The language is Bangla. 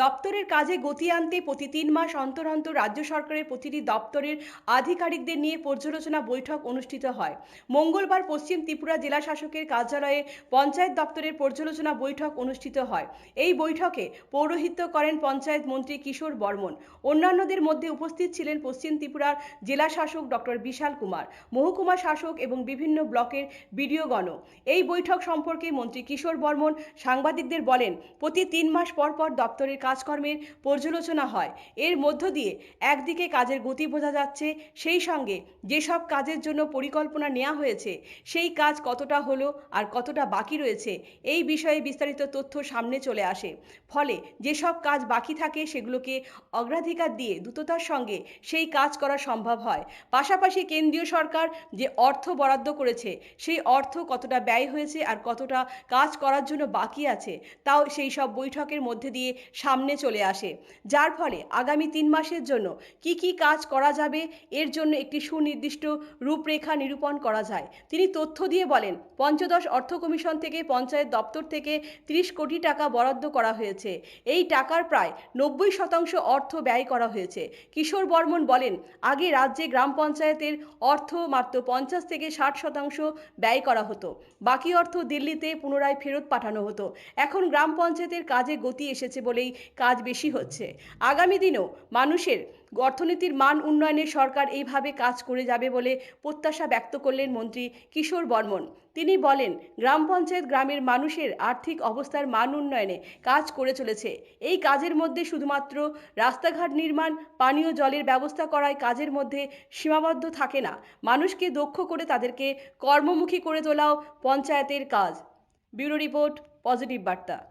দপ্তরের কাজে গতি আনতে প্রতি তিন মাস অন্তর অন্তর রাজ্য সরকারের প্রতিটি দপ্তরের আধিকারিকদের নিয়ে পর্যালোচনা বৈঠক অনুষ্ঠিত হয়। মঙ্গলবার পশ্চিম ত্রিপুরা জেলা শাসকের কার্যালয়ে পঞ্চায়েত দপ্তরের পর্যালোচনা বৈঠক অনুষ্ঠিত হয়। এই বৈঠকে পৌরোহিত্য করেন পঞ্চায়েত মন্ত্রী কিশোর বর্মন। অন্যান্যদের মধ্যে উপস্থিত ছিলেন পশ্চিম ত্রিপুরার জেলা শাসক ডক্টর বিশাল কুমার, মহকুমা শাসক এবং বিভিন্ন ব্লকের বিডিওগণ। এই বৈঠক সম্পর্কে মন্ত্রী কিশোর বর্মন সাংবাদিকদের বলেন, প্রতি তিন মাস পর পর দপ্তরের কাজকর্মের পর্যালোচনা হয়। এর মধ্য দিয়ে একদিকে কাজের গতি বোঝা যাচ্ছে, সেই সঙ্গে যেসব কাজের জন্য পরিকল্পনা নেওয়া হয়েছে, সেই কাজ কতটা হলো আর কতটা বাকি রয়েছে, এই বিষয়ে বিস্তারিত তথ্য সামনে চলে আসে। ফলে যেসব কাজ বাকি থাকে, সেগুলোকে অগ্রাধিকার দিয়ে দ্রুততার সঙ্গে সেই কাজ করা সম্ভব হয়। পাশাপাশি কেন্দ্রীয় সরকার যে অর্থ বরাদ্দ করেছে, সেই অর্থ কতটা ব্যয় হয়েছে আর কতটা কাজ করার জন্য বাকি আছে, তাও সেই সব বৈঠকের মধ্যে দিয়ে সামনে চলে আসে। যার ফলে আগামী তিন মাসের জন্য কি কি কাজ করা যাবে, এর জন্য একটি সুনির্দিষ্ট রূপরেখা নিরূপণ করা যায়। তিনি তথ্য দিয়ে বলেন, পঞ্চদশ অর্থ কমিশন থেকে পঞ্চায়েত দপ্তর থেকে ত্রিশ কোটি টাকা বরাদ্দ করা হয়েছে। এই টাকার প্রায় নব্বই শতাংশ অর্থ ব্যয় করা হয়েছে। কিশোর বর্মন বলেন, আগে রাজ্যে গ্রাম পঞ্চায়েতের অর্থ মাত্র পঞ্চাশ থেকে ষাট শতাংশ ব্যয় করা হতো। বাকি অর্থ দিল্লিতে পুনরায় ফেরত পাঠানো হতো। এখন গ্রাম পঞ্চায়েতের কাজে গতি এসেছে বলেই কাজ বেশি হচ্ছে। আগামী দিনেও মানুষের অর্থনীতির মান উন্নয়নে সরকার এইভাবে কাজ করে যাবে বলে প্রত্যাশা ব্যক্ত করলেন মন্ত্রী কিশোর বর্মন। তিনি বলেন, গ্রাম পঞ্চায়েত গ্রামের মানুষের আর্থিক অবস্থার মান উন্নয়নে কাজ করে চলেছে। এই কাজের মধ্যে শুধুমাত্র রাস্তাঘাট নির্মাণ, পানীয় জলের ব্যবস্থা করায় কাজের মধ্যে সীমাবদ্ধ থাকে না। মানুষকে দক্ষ করে তাদেরকে কর্মমুখী করে তোলাও পঞ্চায়েতের কাজ। ব্যুরো রিপোর্ট, পজিটিভ বার্তা।